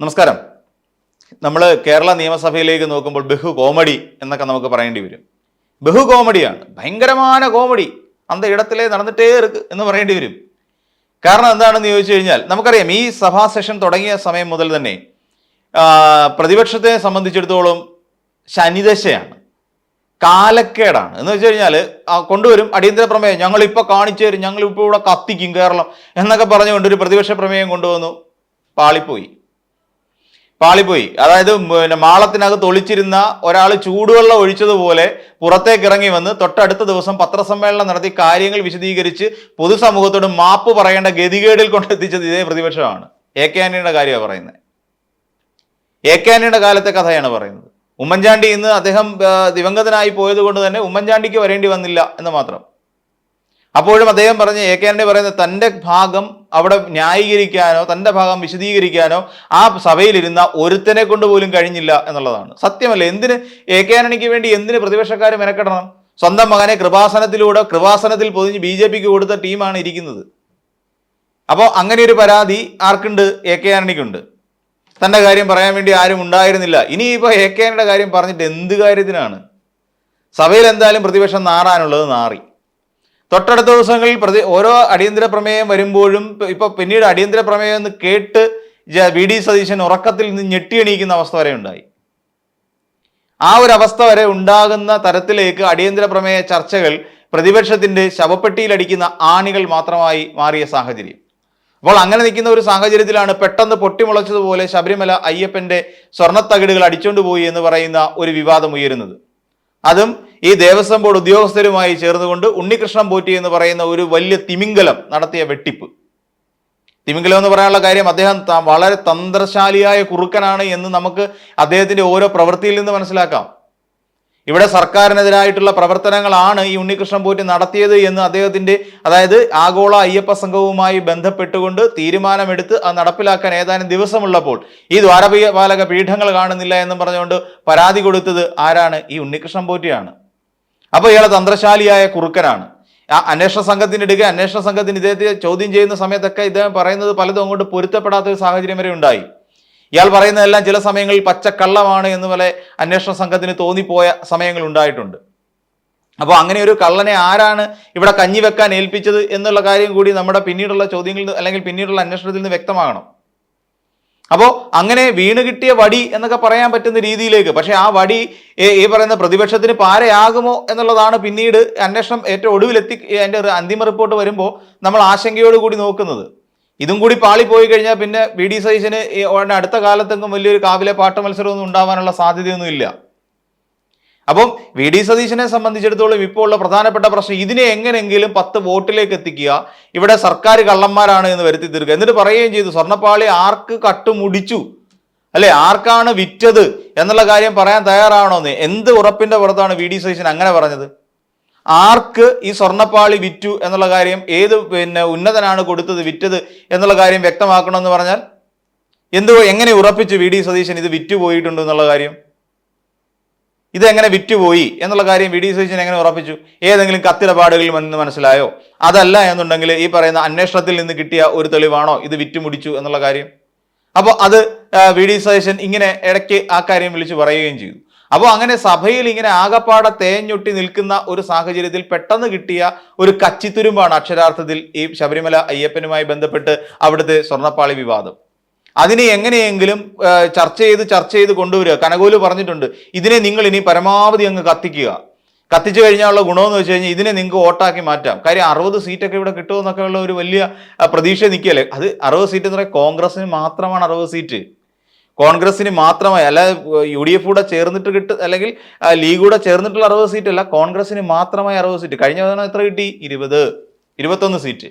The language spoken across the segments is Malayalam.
നമസ്കാരം. നമ്മൾ കേരള നിയമസഭയിലേക്ക് നോക്കുമ്പോൾ ബഹു കോമഡി എന്നൊക്കെ നമുക്ക് പറയേണ്ടി വരും. ബഹു കോമഡിയാണ്. ഭയങ്കരമായ കോമഡി. അന്ത ഇടത്തിലെ നടന്നിട്ടേ ഇருக்கு എന്ന് പറയേണ്ടി വരും. കാരണം എന്താണെന്ന് ചോദിച്ചു കഴിഞ്ഞാൽ നമുക്കറിയാം ഈ സഭാ സെഷൻ തുടങ്ങിയ സമയം മുതൽ തന്നെ പ്രതിപക്ഷത്തെ സംബന്ധിച്ചിടത്തോളം ശനിദശയാണ്. കാലക്കേടാണ്. എന്ന് വെച്ച് കഴിഞ്ഞാൽ കൊണ്ടുവരും അടിയന്തര പ്രമേയം. ഞങ്ങൾ ഇപ്പോൾ കാണിച്ചു തരും ഞങ്ങൾ ഇപ്പോൾ ഇവിടെ കത്തിക്കും കേരളം എന്നൊക്കെ പറഞ്ഞുകൊണ്ട് ഒരു പ്രതിപക്ഷ പ്രമേയം കൊണ്ടുവന്നു. പാളിപ്പോയി. പാളിപ്പോയി. അതായത് പിന്നെ മാളത്തിനകത്ത് ഒളിച്ചിരുന്ന ഒരാൾ ചൂടുവെള്ളം ഒഴിച്ചതുപോലെ പുറത്തേക്ക് ഇറങ്ങി വന്ന് തൊട്ടടുത്ത ദിവസം പത്രസമ്മേളനം നടത്തി കാര്യങ്ങൾ വിശദീകരിച്ച് പൊതുസമൂഹത്തോട് മാപ്പ് പറയേണ്ട ഗതികേടിൽ കൊണ്ടെത്തിച്ചത് ഇതേ പ്രതിപക്ഷമാണ്. എ കെ ആന്റണിയുടെ കാര്യമാണ് പറയുന്നത്. എ കെ ആന്റണിയുടെ കാലത്തെ കഥയാണ് പറയുന്നത്. ഉമ്മൻചാണ്ടി ഇന്ന് അദ്ദേഹം ദിവംഗതനായി പോയത് കൊണ്ട് തന്നെ ഉമ്മൻചാണ്ടിക്ക് വരേണ്ടി വന്നില്ല എന്ന് മാത്രം. അപ്പോഴും അദ്ദേഹം പറഞ്ഞ എ കെ ആന്റണി പറയുന്നത് തന്റെ ഭാഗം അവിടെ ന്യായീകരിക്കാനോ തന്റെ ഭാഗം വിശദീകരിക്കാനോ ആ സഭയിലിരുന്ന ഒരുത്തനെ കൊണ്ട് പോലും കഴിഞ്ഞില്ല എന്നുള്ളതാണ്. സത്യമല്ല? എന്തിന് എ കെ ആന്റണിക്ക് വേണ്ടി എന്തിന് പ്രതിപക്ഷക്കാർ മെനക്കെടണം? സ്വന്തം മകനെ കൃപാസനത്തിലൂടെ കൃപാസനത്തിൽ പൊതിഞ്ഞ് ബി ജെ പിക്ക് കൊടുത്ത ടീമാണ് ഇരിക്കുന്നത്. അപ്പോൾ അങ്ങനെ ഒരു പരാതി ആർക്കുണ്ട്? എ കെ ആന്റണിക്കുണ്ട്. തന്റെ കാര്യം പറയാൻ വേണ്ടി ആരും ഉണ്ടായിരുന്നില്ല. ഇനിയിപ്പോൾ എ കെ ആന്റണിയുടെ കാര്യം പറഞ്ഞിട്ട് എന്ത് കാര്യത്തിനാണ്? സഭയിൽ എന്തായാലും പ്രതിപക്ഷം നാറാനുള്ളത് നാറി. തൊട്ടടുത്ത ദിവസങ്ങളിൽ പ്രതി ഓരോ അടിയന്തര പ്രമേയം വരുമ്പോഴും ഇപ്പ- പിന്നീട് അടിയന്തര പ്രമേയം എന്ന് കേട്ട് വി ഡി സതീശൻ ഉറക്കത്തിൽ നിന്ന് ഞെട്ടിയണീക്കുന്ന അവസ്ഥ വരെ ഉണ്ടായി. ആ ഒരു അവസ്ഥ വരെ ഉണ്ടാകുന്ന തരത്തിലേക്ക് അടിയന്തര പ്രമേയ ചർച്ചകൾ പ്രതിപക്ഷത്തിന്റെ ശവപ്പെട്ടിയിലടിക്കുന്ന ആണികൾ മാത്രമായി മാറിയ സാഹചര്യം. അപ്പോൾ അങ്ങനെ നിൽക്കുന്ന ഒരു സാഹചര്യത്തിലാണ് പെട്ടെന്ന് പൊട്ടിമുളച്ചതുപോലെ ശബരിമല അയ്യപ്പന്റെ സ്വർണത്തകിടുകൾ അടിച്ചുകൊണ്ടുപോയി എന്ന് പറയുന്ന ഒരു വിവാദം ഉയരുന്നത്. അതും ഈ ദേവസ്വം ബോർഡ് ഉദ്യോഗസ്ഥരുമായി ചേർന്നുകൊണ്ട് ഉണ്ണികൃഷ്ണൻ പോറ്റി എന്ന് പറയുന്ന ഒരു വലിയ തിമിംഗലം നടത്തിയ വെട്ടിപ്പ്. തിമിംഗലം എന്ന് പറയാനുള്ള കാര്യം അദ്ദേഹം വളരെ തന്ത്രശാലിയായ കുറുക്കനാണ് എന്ന് നമുക്ക് അദ്ദേഹത്തിന്റെ ഓരോ പ്രവൃത്തിയിൽ നിന്ന് മനസ്സിലാക്കാം. ഇവിടെ സർക്കാരിനെതിരായിട്ടുള്ള പ്രവർത്തനങ്ങളാണ് ഈ ഉണ്ണികൃഷ്ണൻ പോറ്റി നടത്തിയത് എന്ന് അദ്ദേഹത്തിന്റെ അതായത് ആഗോള അയ്യപ്പ സംഘവുമായി ബന്ധപ്പെട്ടുകൊണ്ട് തീരുമാനമെടുത്ത് അത് നടപ്പിലാക്കാൻ ഏതാനും ദിവസമുള്ളപ്പോൾ ഈ ദ്വാരപാലക പീഠങ്ങൾ കാണുന്നില്ല എന്നും പറഞ്ഞുകൊണ്ട് പരാതി കൊടുത്തത് ആരാണ്? ഈ ഉണ്ണികൃഷ്ണൻ പോറ്റിയാണ്. അപ്പോൾ ഇയാളെ തന്ത്രശാലിയായ കുറുക്കനാണ്. ആ അന്വേഷണ സംഘത്തിന് ഇടുക അന്വേഷണ സംഘത്തിന് ഇദ്ദേഹത്തെ ചോദ്യം ചെയ്യുന്ന സമയത്തൊക്കെ ഇദ്ദേഹം പറയുന്നത് പലതും അങ്ങോട്ട് പൊരുത്തപ്പെടാത്ത ഒരു സാഹചര്യം വരെ ഉണ്ടായി. ഇയാൾ പറയുന്നതെല്ലാം ചില സമയങ്ങളിൽ പച്ചക്കള്ളമാണ് എന്ന് പോലെ അന്വേഷണ സംഘത്തിന് തോന്നിപ്പോയ സമയങ്ങൾ ഉണ്ടായിട്ടുണ്ട്. അപ്പോൾ അങ്ങനെ ഒരു കള്ളനെ ആരാണ് ഇവിടെ കഞ്ഞി വെക്കാൻ ഏൽപ്പിച്ചത് എന്നുള്ള കാര്യം കൂടി നമ്മുടെ പിന്നീടുള്ള ചോദ്യങ്ങളിൽ അല്ലെങ്കിൽ പിന്നീടുള്ള അന്വേഷണത്തിൽ നിന്ന് വ്യക്തമാകണം. അപ്പോൾ അങ്ങനെ വീണ് കിട്ടിയ വടി എന്നൊക്കെ പറയാൻ പറ്റുന്ന രീതിയിലേക്ക് പക്ഷേ ആ വടി ഈ പറയുന്ന പ്രതിപക്ഷത്തിന് പാരയാകുമോ എന്നുള്ളതാണ് പിന്നീട് അന്വേഷണം ഏറ്റവും ഒടുവിലെത്തി അതിന്റെ ഒരു അന്തിമ റിപ്പോർട്ട് വരുമ്പോൾ നമ്മൾ ആശങ്കയോടുകൂടി നോക്കുന്നത്. ഇതും കൂടി പാളി പോയി കഴിഞ്ഞാൽ പിന്നെ വി ഡി ഉടനെ അടുത്ത കാലത്തെങ്കിലും വലിയൊരു കാവിലെ പാട്ട മത്സരമൊന്നും ഉണ്ടാവാനുള്ള സാധ്യതയൊന്നും ഇല്ല. അപ്പം വി ഡി സതീശനെ സംബന്ധിച്ചിടത്തോളം ഇപ്പോൾ ഉള്ള പ്രധാനപ്പെട്ട പ്രശ്നം ഇതിനെ എങ്ങനെയെങ്കിലും പത്ത് വോട്ടിലേക്ക് എത്തിക്കുക ഇവിടെ സർക്കാർ കള്ളന്മാരാണ് എന്ന് വരുത്തി തീർക്കുക. എന്നിട്ട് പറയുകയും ചെയ്തു സ്വർണപ്പാളി ആർക്ക് കട്ടുമുടിച്ചു? അല്ലെ ആർക്കാണ് വിറ്റത് എന്നുള്ള കാര്യം പറയാൻ തയ്യാറാണോന്ന് എന്ത് ഉറപ്പിന്റെ പുറത്താണ് വി ഡി സതീശൻ അങ്ങനെ പറഞ്ഞത്? ആർക്ക് ഈ സ്വർണപ്പാളി വിറ്റു എന്നുള്ള കാര്യം ഏത് പിന്നെ ഉന്നതനാണ് കൊടുത്തത് വിറ്റത് എന്നുള്ള കാര്യം വ്യക്തമാക്കണമെന്ന് പറഞ്ഞാൽ എന്തോ എങ്ങനെ ഉറപ്പിച്ചു വി. ഡി. സതീശൻ ഇത് വിറ്റു പോയിട്ടുണ്ട് എന്നുള്ള കാര്യം? ഇതെങ്ങനെ വിറ്റുപോയി എന്നുള്ള കാര്യം വി. ഡി. സതീശൻ എങ്ങനെ ഉറപ്പിച്ചു? ഏതെങ്കിലും കത്തിടപാടുകളിൽ നിന്ന് മനസ്സിലായോ? അതല്ല എന്നുണ്ടെങ്കിൽ ഈ പറയുന്ന അന്വേഷണത്തിൽ നിന്ന് കിട്ടിയ ഒരു തെളിവാണോ ഇത് വിറ്റുമുടിച്ചു എന്നുള്ള കാര്യം? അപ്പോൾ അത് വി. ഡി. സതീശൻ ഇങ്ങനെ ഇടയ്ക്ക് ആ കാര്യം വിളിച്ച് പറയുകയും ചെയ്തു. അപ്പോൾ അങ്ങനെ സഭയിൽ ഇങ്ങനെ ആകപ്പാടെ തേഞ്ഞൊട്ടി നിൽക്കുന്ന ഒരു സാഹചര്യത്തിൽ പെട്ടെന്ന് കിട്ടിയ ഒരു കച്ചിത്തുരുമ്പാണ് അക്ഷരാർത്ഥത്തിൽ ഈ ശബരിമല അയ്യപ്പനുമായി ബന്ധപ്പെട്ട് അവിടുത്തെ സ്വർണപ്പാളി വിവാദം. അതിനെ എങ്ങനെയെങ്കിലും ചർച്ച ചെയ്ത് ചർച്ച ചെയ്ത് കൊണ്ടുവരിക. കനകോൽ പറഞ്ഞിട്ടുണ്ട് ഇതിനെ നിങ്ങൾ ഇനി പരമാവധി അങ്ങ് കത്തിക്കുക. കത്തിച്ചു കഴിഞ്ഞാലുള്ള ഗുണമെന്ന് വെച്ച് കഴിഞ്ഞാൽ ഇതിനെ നിങ്ങൾക്ക് വോട്ടാക്കി മാറ്റാം. കാര്യം അറുപത് സീറ്റൊക്കെ ഇവിടെ കിട്ടുമെന്നൊക്കെയുള്ള ഒരു വലിയ പ്രതീക്ഷ നിൽക്കുകയല്ലേ? അത് അറുപത് സീറ്റ് എന്ന് പറയുന്നത് കോൺഗ്രസിന് മാത്രമാണ് അറുപത് സീറ്റ്. കോൺഗ്രസിന് മാത്രമായി അല്ല യു ഡി എഫ് കൂടെ ചേർന്നിട്ട് കിട്ട അല്ലെങ്കിൽ ലീഗ് കൂടെ ചേർന്നിട്ടുള്ള അറുപത് സീറ്റ് അല്ല കോൺഗ്രസിന് മാത്രമായി അറുപത് സീറ്റ്. കഴിഞ്ഞ തവണ എത്ര കിട്ടി? ഇരുപത്. ഇരുപത്തൊന്ന് സീറ്റ്.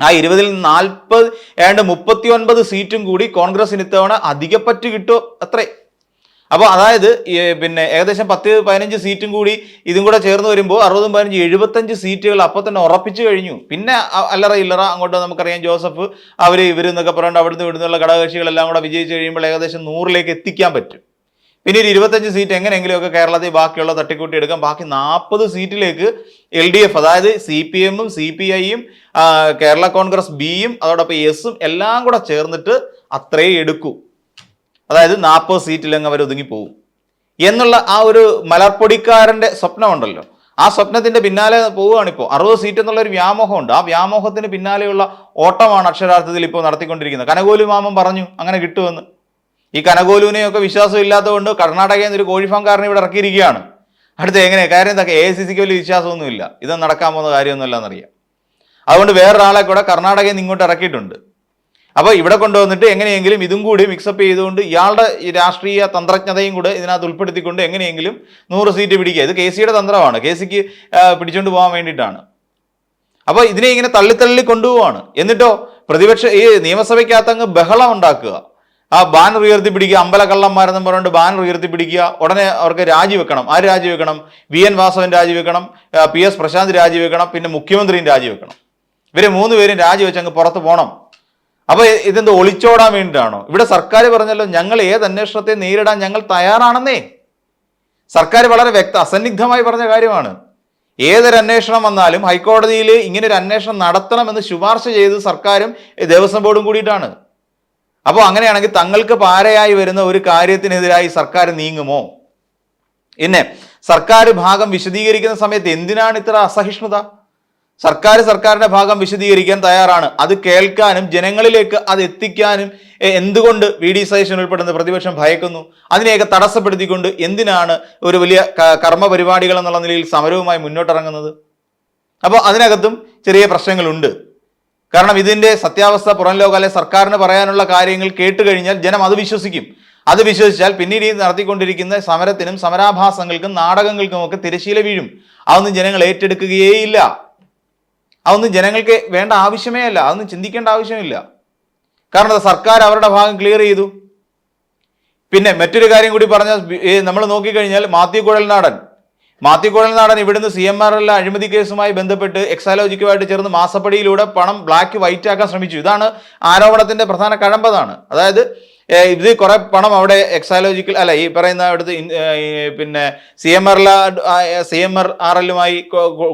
ആ ഇരുപതിൽ നാൽപ്പത് ഏതാണ്ട് മുപ്പത്തി ഒൻപത് സീറ്റും കൂടി കോൺഗ്രസിന് ഇത്തവണ അധികപ്പറ്റ് കിട്ടുമോ അത്രേ. അപ്പോൾ അതായത് പിന്നെ ഏകദേശം പത്ത് പതിനഞ്ച് സീറ്റും കൂടി ഇതും കൂടെ ചേർന്ന് വരുമ്പോൾ അറുപതും പതിനഞ്ച് എഴുപത്തഞ്ച് സീറ്റുകൾ അപ്പോൾ തന്നെ ഉറപ്പിച്ചു കഴിഞ്ഞു. പിന്നെ അല്ലറ ഇല്ലറ അങ്ങോട്ട് നമുക്കറിയാം ജോസഫ് അവർ ഇവർ എന്നൊക്കെ പറഞ്ഞിട്ട് അവിടുന്ന് ഇവിടുന്നുള്ള ഘടകകക്ഷികളെല്ലാം കൂടെ വിജയിച്ചു കഴിയുമ്പോൾ ഏകദേശം നൂറിലേക്ക് എത്തിക്കാൻ പറ്റും. പിന്നെ ഒരു ഇരുപത്തഞ്ച് സീറ്റ് എങ്ങനെയെങ്കിലുമൊക്കെ കേരളത്തിൽ ബാക്കിയുള്ള തട്ടിക്കൂട്ടി എടുക്കാം. ബാക്കി നാൽപ്പത് സീറ്റിലേക്ക് എൽ ഡി എഫ് അതായത് സി പി എമ്മും സി പി ഐയും കേരള കോൺഗ്രസ് ബിയും അതോടൊപ്പം എസും എല്ലാം കൂടെ ചേർന്നിട്ട് അത്രേ എടുക്കൂ. അതായത് നാൽപ്പത് സീറ്റിലങ്ങ് അവർ ഒതുങ്ങി പോകും എന്നുള്ള ആ ഒരു മലർപ്പൊടിക്കാരന്റെ സ്വപ്നമുണ്ടല്ലോ. ആ സ്വപ്നത്തിന്റെ പിന്നാലെ പോവുകയാണിപ്പോൾ അറുപത് സീറ്റ് എന്നുള്ള ഒരു വ്യാമോഹമുണ്ട്. ആ വ്യാമോഹത്തിന് പിന്നാലെയുള്ള ഓട്ടമാണ് അക്ഷരാർത്ഥത്തിൽ ഇപ്പോൾ നടത്തിക്കൊണ്ടിരിക്കുന്നത്. കനകോലു മാമൻ പറഞ്ഞു അങ്ങനെ കിട്ടുമെന്ന്. ഈ കനകോലുവിനെയൊക്കെ വിശ്വാസം ഇല്ലാത്തതുകൊണ്ട് കർണാടകയിൽ നിന്ന് ഒരു കോഴി ഫാംകാരനെ ഇവിടെ ഇറക്കിയിരിക്കുകയാണ്. അടുത്ത് എങ്ങനെ കാര്യം എന്താ? എ സി സിക്ക് വലിയ വിശ്വാസമൊന്നുമില്ല. ഇതൊന്നും നടക്കാൻ പോകുന്ന കാര്യമൊന്നുമല്ല എന്നറിയാം അതുകൊണ്ട് വേറൊരാളെ കൂടെ കർണാടകയിൽ നിന്ന് ഇങ്ങോട്ട് ഇറക്കിയിട്ടുണ്ട്. അപ്പോൾ ഇവിടെ കൊണ്ടുവന്നിട്ട് എങ്ങനെയെങ്കിലും ഇതും കൂടി മിക്സപ്പ് ചെയ്തുകൊണ്ട് ഇയാളുടെ രാഷ്ട്രീയ തന്ത്രജ്ഞതയും കൂടെ ഇതിനകത്ത് ഉൾപ്പെടുത്തിക്കൊണ്ട് എങ്ങനെയെങ്കിലും നൂറ് സീറ്റ് പിടിക്കുക. ഇത് കെ സിയുടെ തന്ത്രമാണ്. കെ സിക്ക് പിടിച്ചുകൊണ്ട് പോകാൻ വേണ്ടിയിട്ടാണ്. അപ്പോൾ ഇതിനെ ഇങ്ങനെ തള്ളിത്തള്ളി കൊണ്ടുപോവാണ്. എന്നിട്ടോ പ്രതിപക്ഷ ഈ നിയമസഭയ്ക്കകത്ത് അങ്ങ് ബഹളം ഉണ്ടാക്കുക. ആ ബാനർ ഉയർത്തി പിടിക്കുക അമ്പലക്കള്ളന്മാരെന്നും പറഞ്ഞുകൊണ്ട് ബാനർ ഉയർത്തി പിടിക്കുക. ഉടനെ അവർക്ക് രാജിവെക്കണം ആര് രാജിവെക്കണം വി എൻ വാസവൻ രാജിവെക്കണം പി എസ് പ്രശാന്ത് രാജിവെക്കണം പിന്നെ മുഖ്യമന്ത്രിയും രാജിവെക്കണം ഇവരെ മൂന്ന് പേരും രാജിവെച്ച് അങ്ങ് പുറത്ത് പോകണം അപ്പൊ ഇതെന്ത് ഒളിച്ചോടാൻ വേണ്ടിയിട്ടാണോ? ഇവിടെ സർക്കാർ പറഞ്ഞല്ലോ ഞങ്ങൾ ഏത് അന്വേഷണത്തെ നേരിടാൻ ഞങ്ങൾ തയ്യാറാണെന്നേ. സർക്കാർ വളരെ വ്യക്ത അസന്നിഗ്ധമായി പറഞ്ഞ കാര്യമാണ്. ഏതൊരു അന്വേഷണം വന്നാലും ഹൈക്കോടതിയിൽ ഇങ്ങനെ ഒരു അന്വേഷണം നടത്തണമെന്ന് ശുപാർശ ചെയ്ത് സർക്കാരും ദേവസ്വം ബോർഡും കൂടിയിട്ടാണ്. അപ്പോൾ അങ്ങനെയാണെങ്കിൽ തങ്ങൾക്ക് പാരയായി വരുന്ന ഒരു കാര്യത്തിനെതിരായി സർക്കാർ നീങ്ങുമോ? പിന്നെ സർക്കാർ ഭാഗം വിശദീകരിക്കുന്ന സമയത്ത് എന്തിനാണ് ഇത്ര അസഹിഷ്ണുത? സർക്കാർ സർക്കാരിന്റെ ഭാഗം വിശദീകരിക്കാൻ തയ്യാറാണ്. അത് കേൾക്കാനും ജനങ്ങളിലേക്ക് അത് എത്തിക്കാനും എന്തുകൊണ്ട് വി ഡി സതീശൻ ഉൾപ്പെടുന്ന പ്രതിപക്ഷം ഭയക്കുന്നു? അതിനെയൊക്കെ തടസ്സപ്പെടുത്തിക്കൊണ്ട് എന്തിനാണ് ഒരു വലിയ കർമ്മ പരിപാടികൾ എന്നുള്ള നിലയിൽ സമരവുമായി മുന്നോട്ടിറങ്ങുന്നത്? അപ്പോൾ അതിനകത്തും ചെറിയ പ്രശ്നങ്ങളുണ്ട്. കാരണം ഇതിന്റെ സത്യാവസ്ഥ പുറം ലോകം അല്ലെ സർക്കാരിന് പറയാനുള്ള കാര്യങ്ങൾ കേട്ട് കഴിഞ്ഞാൽ ജനം അത് വിശ്വസിക്കും. അത് വിശ്വസിച്ചാൽ പിന്നീട് ഈ നടത്തിക്കൊണ്ടിരിക്കുന്ന സമരത്തിനും സമരാഭാസങ്ങൾക്കും നാടകങ്ങൾക്കും ഒക്കെ തിരശീല വീഴും. അതൊന്നും ജനങ്ങൾ ഏറ്റെടുക്കുകയേയില്ല. അതൊന്നും ജനങ്ങൾക്ക് വേണ്ട ആവശ്യമേ അല്ല. അതൊന്നും ചിന്തിക്കേണ്ട ആവശ്യമില്ല. കാരണം സർക്കാർ അവരുടെ ഭാഗം ക്ലിയർ ചെയ്തു. പിന്നെ മറ്റൊരു കാര്യം കൂടി പറഞ്ഞാൽ നമ്മൾ നോക്കിക്കഴിഞ്ഞാൽ മാത്യു കുഴൽനാടൻ. മാത്യു കുഴൽനാടൻ ഇവിടുന്ന് സി എം ആർ എൽ അഴിമതി കേസുമായി ബന്ധപ്പെട്ട് എക്സാലോജിക്കുമായിട്ട് ചേർന്ന് മാസപ്പടിയിലൂടെ പണം ബ്ലാക്ക് വൈറ്റ് ആക്കാൻ ശ്രമിച്ചു. ഇതാണ് ആരോപണത്തിന്റെ പ്രധാന കഴമ്പതാണ്. അതായത് ഇത് കുറെ പണം അവിടെ എക്സാലോജിക്കൽ അല്ല ഈ പറയുന്ന അവിടുത്തെ പിന്നെ C M R C M R R എല്ലുമായി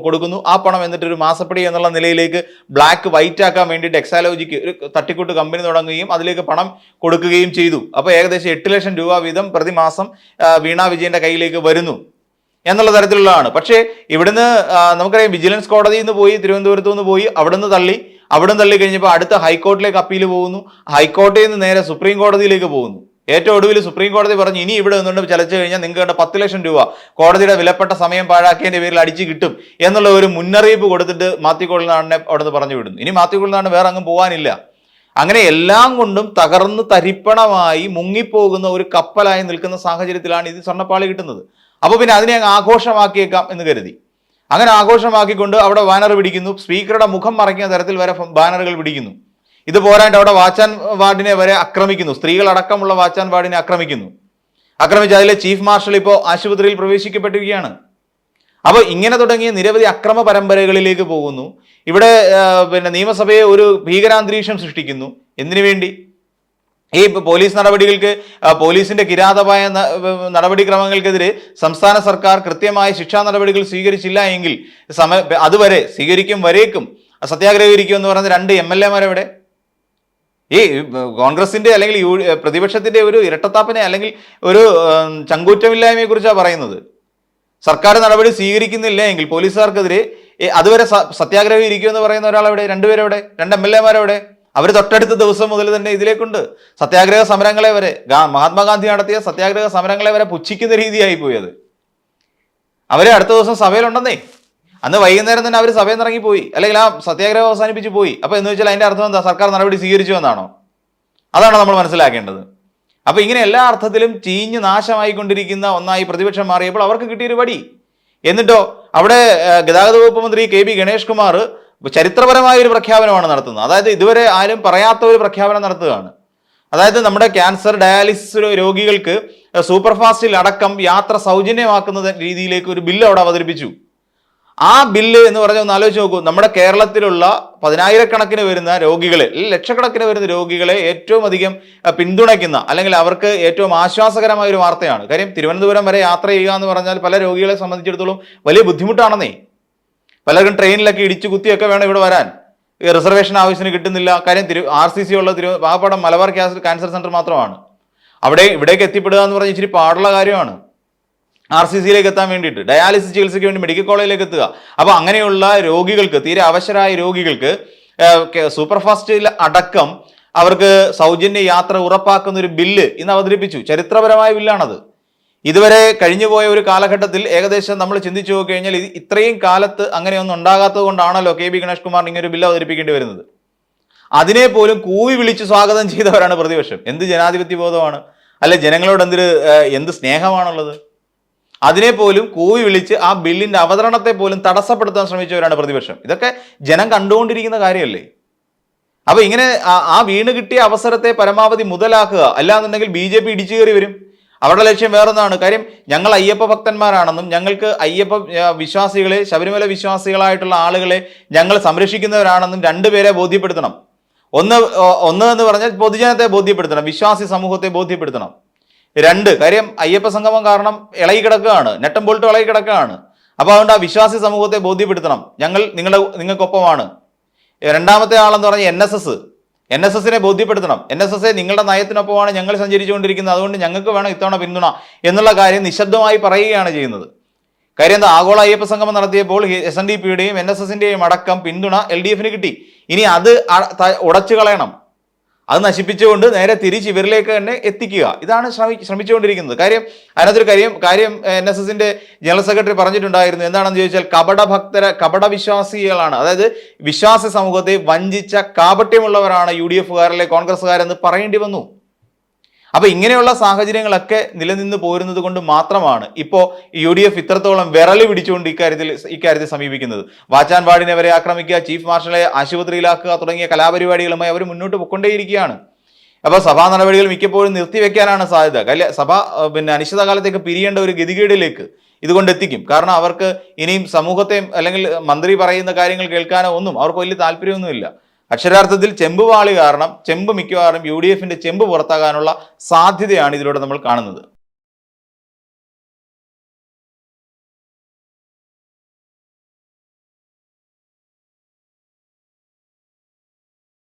കൊടുക്കുന്നു. ആ പണം എന്നിട്ട് ഒരു മാസപ്പടി എന്നുള്ള നിലയിലേക്ക് ബ്ലാക്ക് വൈറ്റ് ആക്കാൻ വേണ്ടിയിട്ട് എക്സാലോജിക്ക് ഒരു തട്ടിക്കൂട്ട് കമ്പനി തുടങ്ങുകയും അതിലേക്ക് പണം കൊടുക്കുകയും ചെയ്തു. അപ്പോൾ ഏകദേശം എട്ട് ലക്ഷം രൂപ വീതം പ്രതിമാസം വീണ വിജയന്റെ കയ്യിലേക്ക് വരുന്നു എന്നുള്ള തരത്തിലുള്ളതാണ്. പക്ഷേ ഇവിടുന്ന് നമുക്കറിയാം വിജിലൻസ് കോടതിയിൽ നിന്ന് പോയി തിരുവനന്തപുരത്തു നിന്ന് പോയി അവിടുന്ന് തള്ളി. അവിടുന്ന് തള്ളി കഴിഞ്ഞപ്പോൾ അടുത്ത ഹൈക്കോർട്ടിലേക്ക് അപ്പീൽ പോകുന്നു. ഹൈക്കോടതിയിൽ നിന്ന് നേരെ സുപ്രീം കോടതിയിലേക്ക് പോകുന്നു. ഏറ്റവും ഒടുവിൽ സുപ്രീം കോടതി പറഞ്ഞു ഇനി ഇവിടെ നിന്നുകൊണ്ട് ചലച്ചു കഴിഞ്ഞാൽ നിങ്ങൾക്ക് വേണ്ട പത്ത് ലക്ഷം രൂപ കോടതിയുടെ വിലപ്പെട്ട സമയം പാഴാക്കിയതിന്റെ പേരിൽ അടിച്ചു കിട്ടും എന്നുള്ള ഒരു മുന്നറിയിപ്പ് കൊടുത്തിട്ട് മാത്യു അവിടെ അവിടുന്ന് പറഞ്ഞു വിടുന്നു. ഇനി മാത്യു വേറെ അങ്ങ് പോകാനില്ല അങ്ങനെ എല്ലാം കൊണ്ടും തകർന്ന് തരിപ്പണമായി മുങ്ങിപ്പോകുന്ന ഒരു കപ്പലായി നിൽക്കുന്ന സാഹചര്യത്തിലാണ് ഇത് സ്വർണപ്പാളി കിട്ടുന്നത്. അപ്പോൾ പിന്നെ അതിനെ അങ്ങ് ആഘോഷമാക്കിയേക്കാം എന്ന് കരുതി. അങ്ങനെ ആഘോഷമാക്കിക്കൊണ്ട് അവിടെ ബാനർ പിടിക്കുന്നു. സ്പീക്കറുടെ മുഖം മറയ്ക്കുന്ന തരത്തിൽ വരെ ബാനറുകൾ പിടിക്കുന്നു. ഇത് പോരാണ്ട് അവിടെ വാച്ചാൻ വാർഡിനെ വരെ ആക്രമിക്കുന്നു. സ്ത്രീകളടക്കമുള്ള വാച്ചാൻ വാർഡിനെ ആക്രമിക്കുന്നു. ആക്രമിച്ച് അതിലെ ചീഫ് മാർഷൽ ഇപ്പോൾ ആശുപത്രിയിൽ പ്രവേശിക്കപ്പെട്ടിരിക്കുകയാണ്. അപ്പോൾ ഇങ്ങനെ തുടങ്ങിയ നിരവധി അക്രമ പരമ്പരകളിലേക്ക് പോകുന്നു. ഇവിടെ പിന്നെ നിയമസഭയെ ഒരു ഭീകരാന്തരീക്ഷം സൃഷ്ടിക്കുന്നു. എന്തിനു വേണ്ടി? ഈ പോലീസ് നടപടികൾക്ക് പോലീസിന്റെ കിരാതമായ നടപടിക്രമങ്ങൾക്കെതിരെ സംസ്ഥാന സർക്കാർ കൃത്യമായ ശിക്ഷാ നടപടികൾ സ്വീകരിച്ചില്ല എങ്കിൽ സമ അതുവരെ സ്വീകരിക്കും വരേക്കും സത്യാഗ്രഹം എന്ന് പറയുന്ന രണ്ട് എം എൽ എമാരെവിടെ? ഈ കോൺഗ്രസിന്റെ അല്ലെങ്കിൽ യു പ്രതിപക്ഷത്തിന്റെ ഒരു ഇരട്ടത്താപ്പിനെ അല്ലെങ്കിൽ ഒരു ചങ്കൂറ്റമില്ലായ്മയെ കുറിച്ചാണ് പറയുന്നത്. സർക്കാർ നടപടി സ്വീകരിക്കുന്നില്ല എങ്കിൽ പോലീസുകാർക്കെതിരെ അതുവരെ സത്യാഗ്രഹം ഇരിക്കുമെന്ന് പറയുന്ന ഒരാളെവിടെ? രണ്ടുപേരെവിടെ രണ്ട് എം എൽ എമാരെവിടെ? അവർ തൊട്ടടുത്ത ദിവസം മുതൽ തന്നെ ഇതിലേക്കുണ്ട്. സത്യാഗ്രഹ സമരങ്ങളെ വരെ മഹാത്മാഗാന്ധി നടത്തിയ സത്യാഗ്രഹ സമരങ്ങളെ വരെ പുച്ഛിക്കുന്ന രീതിയായി പോയത്. അവർ അടുത്ത ദിവസം സഭയിലുണ്ടെന്നേ. അന്ന് വൈകുന്നേരം തന്നെ അവർ സഭയിൽ നിന്ന് ഇറങ്ങിപ്പോയി അല്ലെങ്കിൽ ആ സത്യാഗ്രഹം അവസാനിപ്പിച്ച് പോയി. അപ്പൊ എന്ന് വെച്ചാൽ അതിന്റെ അർത്ഥം എന്താ? സർക്കാർ നടപടി സ്വീകരിച്ചു എന്നാണോ? അതാണ് നമ്മൾ മനസ്സിലാക്കേണ്ടത്. അപ്പൊ ഇങ്ങനെ എല്ലാ അർത്ഥത്തിലും ചീഞ്ഞ് നാശമായിക്കൊണ്ടിരിക്കുന്ന ഒന്നായി പ്രതിപക്ഷം മാറിയപ്പോൾ അവർക്ക് കിട്ടിയൊരു വടി. എന്നിട്ടോ അവിടെ ഗതാഗത വകുപ്പ് മന്ത്രി കെ ബി ഗണേഷ് കുമാർ ചരിത്രപരമായ ഒരു പ്രഖ്യാപനമാണ് നടത്തുന്നത്. അതായത് ഇതുവരെ ആരും പറയാത്ത ഒരു പ്രഖ്യാപനം നടത്തുകയാണ്. അതായത് നമ്മുടെ ക്യാൻസർ ഡയാലിസിസ് രോഗികൾക്ക് സൂപ്പർ ഫാസ്റ്റിൽ അടക്കം യാത്ര സൗജന്യമാക്കുന്ന രീതിയിലേക്ക് ഒരു ബില്ല് അവിടെ അവതരിപ്പിച്ചു. ആ ബില്ല് എന്ന് പറഞ്ഞാൽ ഒന്ന് ആലോചിച്ച് നോക്കൂ. നമ്മുടെ കേരളത്തിലുള്ള പതിനായിരക്കണക്കിന് വരുന്ന രോഗികളെ ലക്ഷക്കണക്കിന് വരുന്ന രോഗികളെ ഏറ്റവും അധികം പിന്തുണയ്ക്കുന്ന അല്ലെങ്കിൽ അവർക്ക് ഏറ്റവും ആശ്വാസകരമായ ഒരു വാർത്തയാണ്. കാര്യം തിരുവനന്തപുരം വരെ യാത്ര ചെയ്യുക എന്ന് പറഞ്ഞാൽ പല രോഗികളെ സംബന്ധിച്ചിടത്തോളം വലിയ ബുദ്ധിമുട്ടാണെന്നേ. പലർക്കും ട്രെയിനിലൊക്കെ ഇടിച്ചു കുത്തിയൊക്കെ വേണം ഇവിടെ വരാൻ. റിസർവേഷൻ ആവശ്യത്തിന് കിട്ടുന്നില്ല. കാര്യം തിരു ആർ സി സി ഉള്ള തിരു പാവപ്പാടം മലബാർ ക്യാൻസർ ക്യാൻസർ സെന്റർ മാത്രമാണ്. അവിടെ ഇവിടേക്ക് എത്തിപ്പെടുക എന്ന് പറഞ്ഞാൽ ഇച്ചിരി പാടുള്ള കാര്യമാണ്. ആർ സി സിയിലേക്ക് എത്താൻ വേണ്ടിയിട്ട്. ഡയാലിസിസ് ചികിത്സയ്ക്ക് വേണ്ടി മെഡിക്കൽ കോളേജിലേക്ക് എത്തുക. അപ്പോൾ അങ്ങനെയുള്ള രോഗികൾക്ക് തീരെ അവശരായ രോഗികൾക്ക് സൂപ്പർ ഫാസ്റ്റിൽ അടക്കം അവർക്ക് സൗജന്യ യാത്ര ഉറപ്പാക്കുന്ന ഒരു ബില്ല് ഇന്ന് അവതരിപ്പിച്ചു. ചരിത്രപരമായ ബില്ലാണത്. ഇതുവരെ കഴിഞ്ഞുപോയ ഒരു കാലഘട്ടത്തിൽ ഏകദേശം നമ്മൾ ചിന്തിച്ചു നോക്കി കഴിഞ്ഞാൽ ഇത് ഇത്രയും കാലത്ത് അങ്ങനെയൊന്നും ഉണ്ടാകാത്തത് കൊണ്ടാണല്ലോ കെ ബി ഗണേഷ് കുമാർ ഇങ്ങനെ ഒരു ബില്ല് അവതരിപ്പിക്കേണ്ടി വരുന്നത്. അതിനെ പോലും കൂവി വിളിച്ച് സ്വാഗതം ചെയ്തവരാണ് പ്രതിപക്ഷം. എന്ത് ജനാധിപത്യ ബോധമാണ്? അല്ലെ ജനങ്ങളോട് എന്തൊരു എന്ത് സ്നേഹമാണുള്ളത്? അതിനെ പോലും കൂവി വിളിച്ച് ആ ബില്ലിന്റെ അവതരണത്തെ പോലും തടസ്സപ്പെടുത്താൻ ശ്രമിച്ചവരാണ് പ്രതിപക്ഷം. ഇതൊക്കെ ജനം കണ്ടുകൊണ്ടിരിക്കുന്ന കാര്യമല്ലേ? അപ്പൊ ഇങ്ങനെ ആ വീണ് കിട്ടിയ അവസരത്തെ പരമാവധി മുതലാക്കുക. അല്ലാന്നുണ്ടെങ്കിൽ ബി ജെ പി ഇടിച്ചു കയറി വരും. അവരുടെ ലക്ഷ്യം വേറൊന്നാണ്. കാര്യം ഞങ്ങൾ അയ്യപ്പ ഭക്തന്മാരാണെന്നും ഞങ്ങൾക്ക് അയ്യപ്പ വിശ്വാസികളെ ശബരിമല വിശ്വാസികളായിട്ടുള്ള ആളുകളെ ഞങ്ങൾ സംരക്ഷിക്കുന്നവരാണെന്നും രണ്ടുപേരെ ബോധ്യപ്പെടുത്തണം. ഒന്ന് ഒന്ന് എന്ന് പറഞ്ഞാൽ പൊതുജനത്തെ ബോധ്യപ്പെടുത്തണം വിശ്വാസി സമൂഹത്തെ ബോധ്യപ്പെടുത്തണം. രണ്ട് കാര്യം അയ്യപ്പ സംഗമം കാരണം ഇളകി കിടക്കുകയാണ് നെട്ടം ബോൾട്ട് ഇളകി കിടക്കുകയാണ്. അപ്പോൾ അതുകൊണ്ട് ആ വിശ്വാസി സമൂഹത്തെ ബോധ്യപ്പെടുത്തണം. ഞങ്ങൾ നിങ്ങളുടെ നിങ്ങൾക്കൊപ്പമാണ്. രണ്ടാമത്തെ ആളെന്ന് പറഞ്ഞാൽ N S S. N S എസിനെ ബോധ്യപ്പെടുത്തണം. എൻ എസ് എസ് നിങ്ങളുടെ നയത്തിനൊപ്പമാണ് ഞങ്ങൾ സഞ്ചരിച്ചുകൊണ്ടിരിക്കുന്നത്. അതുകൊണ്ട് ഞങ്ങൾക്ക് വേണം ഇത്തവണ പിന്തുണ എന്നുള്ള കാര്യം നിശബ്ദമായി പറയുകയാണ് ചെയ്യുന്നത്. കാര്യം എന്താ? ആഗോള അയ്യപ്പ സംഗമം നടത്തിയപ്പോൾ എസ് എൻ ഡി പിയുടെയും എൻ എസ് എസിന്റെയും അടക്കം പിന്തുണ എൽ ഡി എഫിന് കിട്ടി. ഇനി അത് ഉടച്ചു കളയണം അത് നശിപ്പിച്ചുകൊണ്ട് നേരെ തിരിച്ച് ഇവരിലേക്ക് തന്നെ എത്തിക്കുക. ഇതാണ് ശ്രമി ശ്രമിച്ചുകൊണ്ടിരിക്കുന്നത്. കാര്യം അതിനകത്തൊരു കാര്യം കാര്യം എൻ എസ് എസിന്റെ ജനറൽ സെക്രട്ടറി പറഞ്ഞിട്ടുണ്ടായിരുന്നു. എന്താണെന്ന് ചോദിച്ചാൽ കപട ഭക്തര കപട വിശ്വാസികളാണ്. അതായത് വിശ്വാസ സമൂഹത്തെ വഞ്ചിച്ച കാപട്യമുള്ളവരാണ് യു ഡി എഫുകാരിലെ കോൺഗ്രസ്സുകാരെന്ന് പറയേണ്ടി വന്നു. അപ്പൊ ഇങ്ങനെയുള്ള സാഹചര്യങ്ങളൊക്കെ നിലനിന്ന് പോരുന്നത് കൊണ്ട് മാത്രമാണ് ഇപ്പോൾ യു ഡി എഫ് ഇത്രത്തോളം വിരൽ പിടിച്ചുകൊണ്ട് ഇക്കാര്യത്തിൽ ഇക്കാര്യത്തിൽ സമീപിക്കുന്നത്. വാച്ചാൻ വാർഡിനെ വരെ ആക്രമിക്കുക ചീഫ് മാർഷലെ ആശുപത്രിയിലാക്കുക തുടങ്ങിയ കലാപരിപാടികളുമായി അവർ മുന്നോട്ട് പൊക്കൊണ്ടേയിരിക്കുകയാണ് അപ്പോൾ സഭാ നടപടികൾ മിക്കപ്പോഴും നിർത്തിവെക്കാനാണ് സാധ്യത. കല്യ സഭ പിന്നെ അനിശ്ചിതകാലത്തേക്ക് പിരിയേണ്ട ഒരു ഗതികേടിലേക്ക് ഇതുകൊണ്ട് എത്തിക്കും. കാരണം അവർക്ക് ഇനിയും സമൂഹത്തെ അല്ലെങ്കിൽ മന്ത്രി പറയുന്ന കാര്യങ്ങൾ കേൾക്കാനോ ഒന്നും അവർക്ക് വലിയ താല്പര്യമൊന്നുമില്ല. അക്ഷരാർത്ഥത്തിൽ ചെമ്പ് വാളി കാരണം ചെമ്പ് മിക്കവാറും യു ഡി എഫിന്റെ ചെമ്പ് പുറത്താകാനുള്ള സാധ്യതയാണ് ഇതിലൂടെ നമ്മൾ കാണുന്നത്.